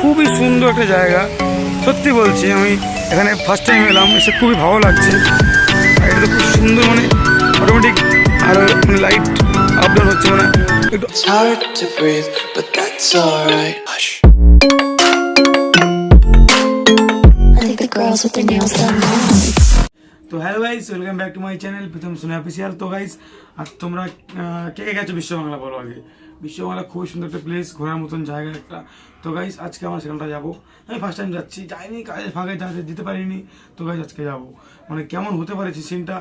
খুবই সুন্দর একটা জায়গা। সত্যি বলছি আমি এখানে ফার্স্ট টাইম এলাম এসে খুবই ভালো লাগছে। আর এটা তো খুব সুন্দর মানে অটোমেটিক আর মানে লাইট আপ ডাউন হচ্ছে মানে একটু. তো hello guys welcome back to my channel প্রথম শুনে অফিসিয়াল তো গাইস আর তোমরা কে কে গেছো বিশ্ববাংলা বলো আগে? বিশ্ববাংলা খুবই সুন্দর একটা প্লেস ঘোরার মতন জায়গা একটা তো গাইস আজকে আমরা সেখানটা যাব। আমি ফার্স্ট টাইম যাচ্ছি, যাইনি কাজে ফাঁকে যাতে যেতে পারিনি, তো গাইস আজকে যাব। মানে কেমন হতে পারে সিনটা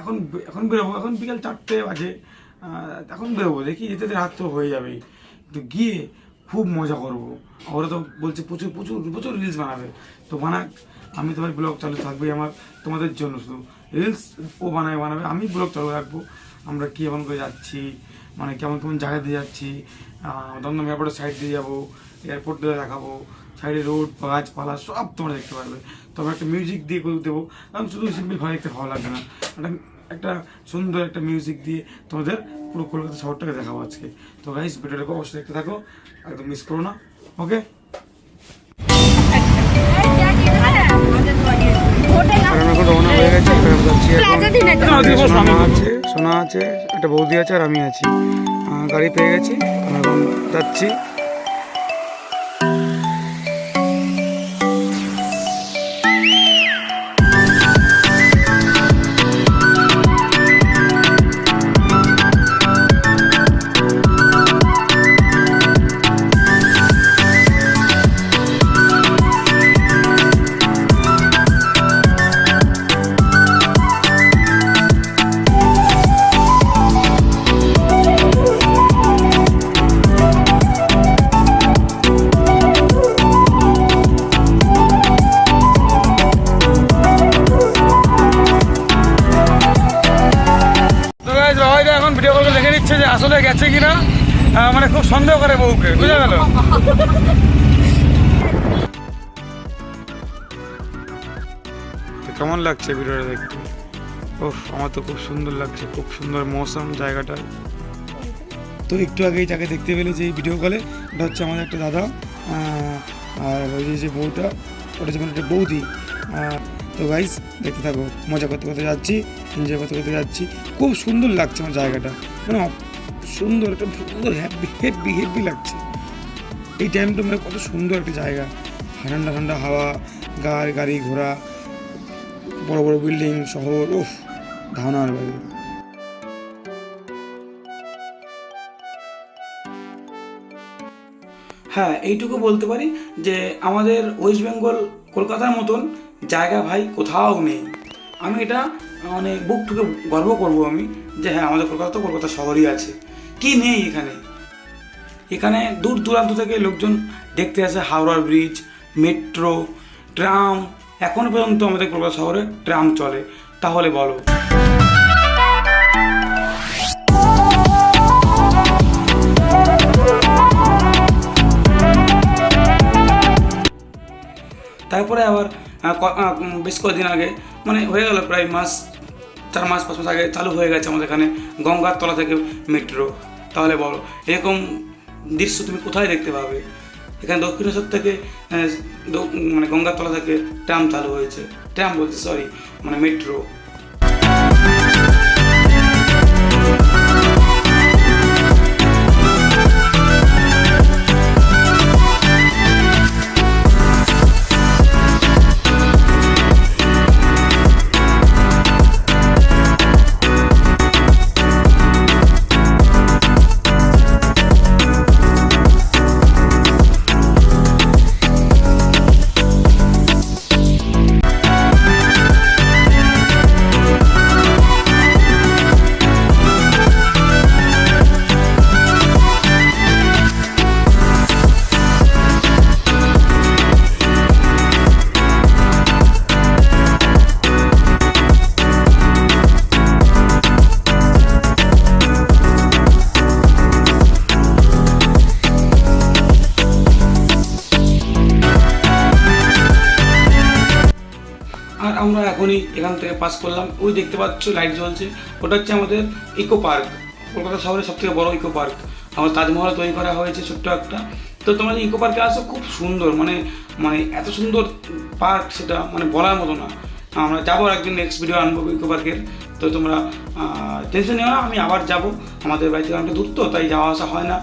এখন এখন বেরোবো, এখন বিকাল চারটে বাজে। এখন বেরোবো, দেখি যেতে যেতে রাত তো হয়ে যাবেই। তো গিয়ে খুব মজা করব। ওরা তো বলছে, প্রচুর প্রচুর প্রচুর রিলস বানাবে। তো বানাক, আমি তো ব্লগ চালু থাকবে আমার, তোমাদের জন্য শুধু। রিলস ও বানাবে বানাবে, আমি ব্লগ চালু রাখব। আমরা কী এমন করে যাচ্ছি? মানে কেমন কেমন জায়গা দিয়ে যাচ্ছি দমদম এয়ারপোর্টের সাইড দিয়ে যাব এয়ারপোর্ট দিয়ে দেখাবো সাইডে রোড গাছপালা সব তোমরা দেখতে পারবে। তবে একটা মিউজিক দিয়ে করে দেবো কারণ শুধু সিম্পল ভাবে দেখতে ভালো লাগবে না। একটা একটা সুন্দর একটা মিউজিক দিয়ে তোমাদের পুরো কলকাতা শহরটাকে দেখাবো আজকে। তো গাইস ভিডিওটাকে অবশ্যই দেখতে থাকো একদম মিস করো না ওকে রওনা হয়ে গেছি সোনা আছে সোনা আছে। একটা বৌদি আছে আর আমি আছি। গাড়ি পেয়ে গেছি এখন যাচ্ছি। গেছে কিনা মানে খুব সন্দেহ করে বউকে বুঝা গেল? তো কেমন লাগছে ভিডিওটা দেখতে? ও আমার তো খুব সুন্দর লাগছে খুব সুন্দর মৌসুম জায়গাটা। তো একটু আগেই যাকে দেখতে পেলে যে এই ভিডিও কলে ওটা হচ্ছে আমাদের একটা দাদা আর ওই যে- বউটা ওটা যেমন একটা বৌদি। তো গাইস দেখতে থাকো মজা করতে করতে যাচ্ছি এনজয় করতে করতে যাচ্ছি। খুব সুন্দর লাগছে আমার জায়গাটা। মানে সুন্দর একটা সুন্দর হ্যাপি হেভি হেভি লাগছে। এই টাইমটা মানে কত সুন্দর একটা জায়গা। ঠান্ডা ঠান্ডা হাওয়া, গাড়ি গাড়ি ঘোড়া, বড় বড় বিল্ডিং শহর, উফ ধারণার বাইরে হ্যাঁ এইটুকু বলতে পারি যে আমাদের ওয়েস্ট বেঙ্গল কলকাতার মতন জায়গা ভাই কোথাও নেই। আমি এটা মানে বুক টুকে গর্ব করব আমি যে হ্যাঁ আমাদের কলকাতা তো কলকাতা শহরই আছে। কি নেই এখানে? এখানে দূর দূরান্ত থেকে লোকজন দেখতে আসে হাওড়ার ব্রিজ, মেট্রো, ট্রাম। এখনও পর্যন্ত আমাদের কলকাতা শহরে ট্রাম চলে। তাহলে বলো। তারপরে আবার বেশ কদিন আগে মানে হয়ে গেল প্রায় মাস, চার মাস, পাঁচ মাস আগে চালু হয়ে গেছে আমাদের এখানে গঙ্গার তলা থেকে মেট্রো। তাহলে বলো, এরকম দৃশ্য তুমি কোথায় দেখতে পাবে? এখানে দক্ষিণেশ্বর থেকে মানে গঙ্গাতলা থেকে ট্রাম চালু হয়েছে। ট্রাম বলছি সরি মানে মেট্রো আমরা এখনই এখান থেকে পাস করলাম। ওই দেখতে পাচ্ছ লাইট জ্বলছে। ওটা হচ্ছে আমাদের ইকো পার্ক কলকাতা শহরের সব থেকে বড় ইকো পার্ক আমার তাজমহল তৈরি করা হয়েছে ছোট্ট একটা। তো তোমরা ইকো পার্কে আসো, খুব সুন্দর। মানে মানে এত সুন্দর পার্ক সেটা মানে বলার মতো না। আমরা যাব একদিন নেক্সট ভিডিও আনব ইকো পার্কের তো তোমরা টেনশন নিও না, আমি আবার যাব। আমাদের বাড়ি থেকে অনেকটা দূর তো, তাই যাওয়া আসা হয় না।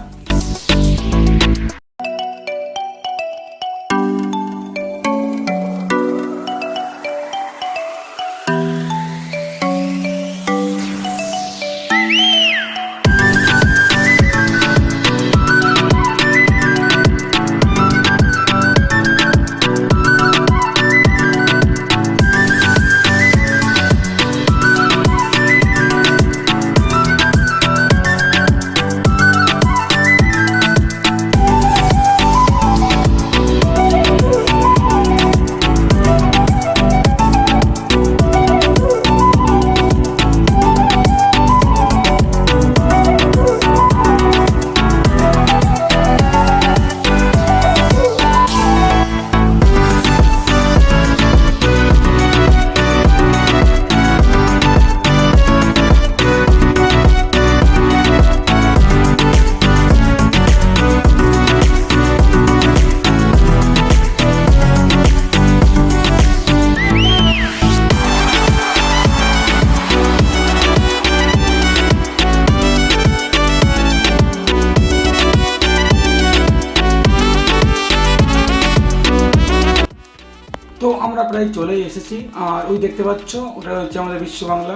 প্রায় চলেই এসেছি। আর ওই দেখতে পাচ্ছ, ওটা হচ্ছে আমাদের বিশ্ব বাংলা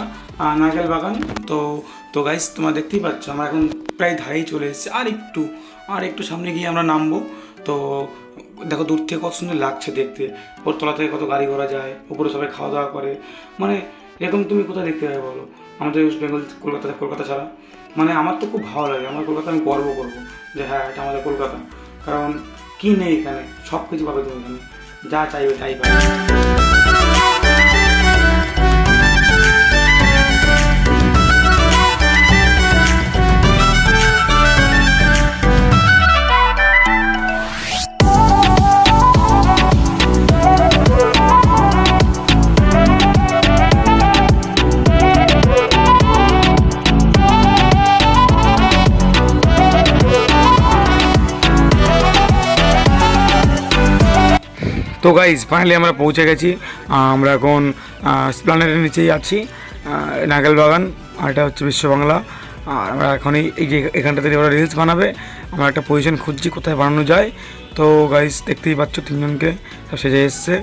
নারকেল বাগান। তো তো গাইস তোমরা দেখতেই পাচ্ছ, আমরা এখন প্রায় ধারেই চলে এসেছি। আর একটু আর একটু সামনে গিয়ে আমরা নামবো। তো, দেখো, দূর থেকে কত সুন্দর লাগছে দেখতে। ওর তলা থেকে কত গাড়ি ঘোড়া যায়, ওপরে সবাই খাওয়া দাওয়া করে। মানে এরকম তুমি কোথায় দেখতে পাবে বলো? আমাদের ওয়েস্ট বেঙ্গল কলকাতা কলকাতা ছাড়া। মানে আমার তো খুব ভালো লাগে। আমার কলকাতা আমি গর্ব করব যে হ্যাঁ এটা আমাদের কলকাতা। কারণ, কী নেই এখানে? সব কিছু পাবে তুমি এখানে। যা চাইবে তাই পাবে তো গাইজ ফাইনালি আমরা পৌঁছে গেছি। আমরা এখন স্প্লানেটের নিচেই আছি। নাগেল বাগান আর এটা হচ্ছে বিশ্ব বাংলা। আর আমরা এখন এই যে এখানটাতে ওরা রিলস বানাবে। আমরা একটা পজিশন খুঁজছি কোথায় বানানো যায়। তো গাইস দেখতেই পাচ্ছ তিনজনকে, সব সেজে এসছে।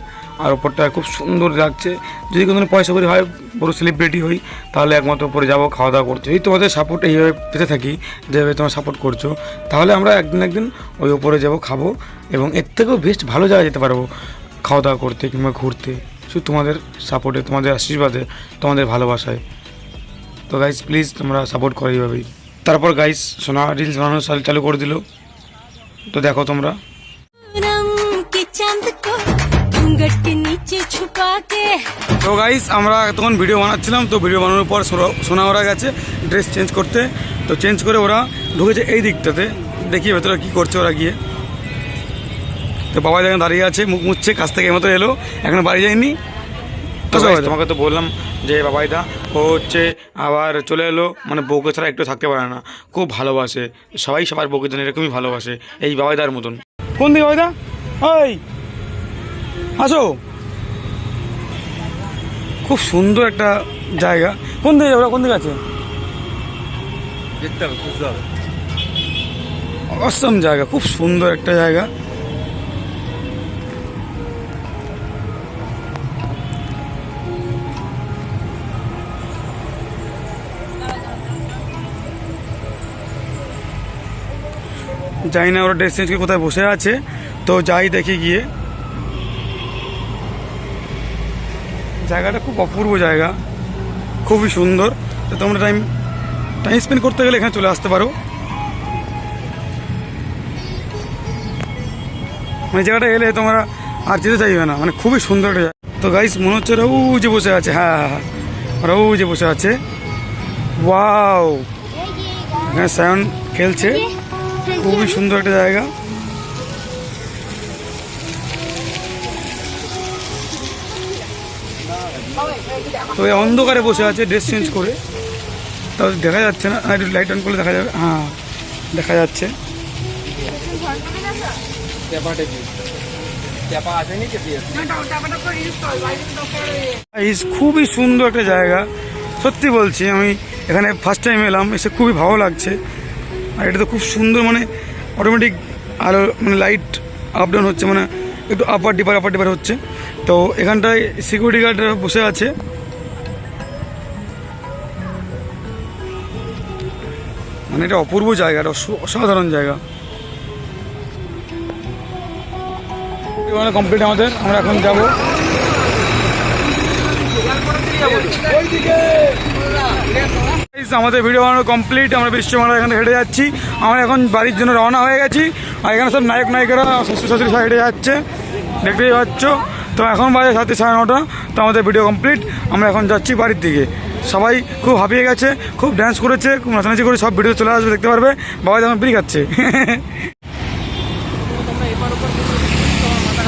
আর ওপরটা খুব সুন্দর লাগছে। যদি কোনো পয়সা করে হয়, বড় সেলিব্রিটি হই, তাহলে একমাত্র উপরে যাব খাওয়া দাওয়া করতে এই তোমাদের সাপোর্ট এইভাবে পেতে থাকি, যেভাবে তোমরা সাপোর্ট করছ। তাহলে আমরা একদিন একদিন ওই ওপরে যাব, খাব এবং এর থেকেও বেস্ট ভালো জায়গায় যেতে পারব খাওয়া দাওয়া করতে কিংবা ঘুরতে। শুধু তোমাদের সাপোর্টে তোমাদের আশীর্বাদে, তোমাদের ভালোবাসায়। তো গাইস প্লিজ তোমরা সাপোর্ট করো এইভাবেই। তারপর গাইস সোনা রিলস বানানো সাল চালু করে দিল। তো দেখো তোমরা। তো গাইস আমরা তখন ভিডিও বানাচ্ছিলাম, তো ভিডিও বানানোর পর সোনা ওরা গেছে ড্রেস চেঞ্জ করতে। তো চেঞ্জ করে ওরা ঢুকেছে এই দিকটাতে। দেখি ভেতরে কী করছে ওরা গিয়ে। তো বাবা যেখানে দাঁড়িয়ে আছে, মুখ মুছছে, কাছ থেকে এমতো এলো। এখন বাড়ি যায়নি। তো তোমাকে তো বললাম যে বাবাইদা ও হচ্ছে আবার চলে এলো মানে বউকে ছাড়া একটু থাকতে পারে না। খুব ভালোবাসে। সবাই সবার বউকে যেন এরকমই ভালোবাসে এই বাবাইদার মতন। কোন দিকে বাবাইদা? ওই আসো। খুব সুন্দর একটা জায়গা। কোন দিকে যাবে? কোন দিকে আছে? দেখতে হবে হবে অসম জায়গা খুব সুন্দর একটা জায়গা। জানি না ওরা ড্রেস চেঞ্জ করে কোথায় বসে আছে তো যাই দেখি গিয়ে। জায়গাটা খুব অপূর্ব জায়গা খুবই সুন্দর। তো তোমরা টাইম টাইম স্পেন্ড করতে গেলে এখানে চলে আসতে পারো। মানে জায়গাটা এলে তোমরা আর যেতে চাইবে না মানে খুবই সুন্দর একটা জায়গা। তো গাইস মনে হচ্ছে ওরা যে বসে আছে হ্যাঁ হ্যাঁ হ্যাঁ ওরা যে বসে আছে। ওয়াও এখানে সায়ন খেলছে। খুবই সুন্দর একটা জায়গা। তো এই অন্ধকারে বসে আছে ড্রেস চেঞ্জ করে। তাও দেখা যাচ্ছে না। আর একটু লাইট অন করলে দেখা যাবে। হ্যাঁ দেখা যাচ্ছে। খুবই সুন্দর একটা জায়গা। সত্যি বলছি, আমি এখানে ফার্স্ট টাইম এলাম, এসে খুবই ভালো লাগছে। আর এটা তো খুব সুন্দর মানে অটোমেটিক আলো মানে লাইট আপ ডাউন হচ্ছে মানে একটু আপার ডিপার আপার ডিপার হচ্ছে। তো এখানটায় সিকিউরিটি গার্ড বসে আছে। মানে এটা অপূর্ব জায়গা, এটা অসাধারণ জায়গা। কমপ্লিট আমাদের, আমরা এখন যাব। আমাদের ভিডিও বানানো কমপ্লিট আমরা বিশ্বমালা এখানে হেঁটে যাচ্ছি। আমরা এখন বাড়ির জন্য রওনা হয়ে গেছি। আর এখানে সব নায়ক নায়িকারা শ্বশুর শাশুড়ি সব হেঁটে যাচ্ছে। দেখতেই পাচ্ছ। তো এখন বাজে সাথে সাড়ে নটা। তো আমাদের ভিডিও কমপ্লিট আমরা এখন যাচ্ছি বাড়ির দিকে। সবাই খুব হাঁপিয়ে গেছে খুব ড্যান্স করেছে খুব নাচানাচি করে সব ভিডিও চলে আসবে দেখতে পারবে। বাবা যখন বিড়ি খাচ্ছে।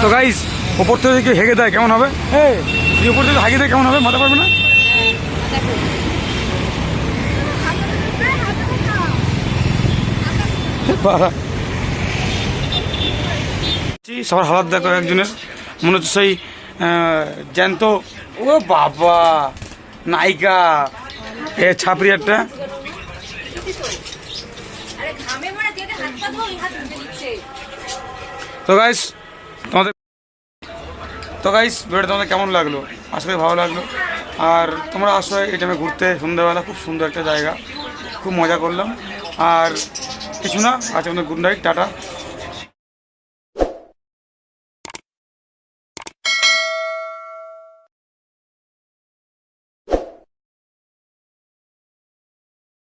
তো গাইস ওপর থেকে হেগে দেয় কেমন হবে? হ্যাঁ ওপর থেকে হাগে দেয় কেমন হবে? মাথা পারবে না? সবার হালাত দেখো একজনের। মনে হচ্ছে সেই জ্যান্ত, ও বাবা, নায়িকা, এ ছাপরি একটা। তো গাইস তোমাদের তো গাইস ভিডিওটা তোমাদের কেমন লাগল? করি ভালো লাগল। আর তোমরা আসো এই টাইমে ঘুরতে। সন্ধ্যাবেলা খুব সুন্দর একটা জায়গা। খুব মজা করলাম। আর কিছু না। আজ আমাদের গুড নাইট টাটা।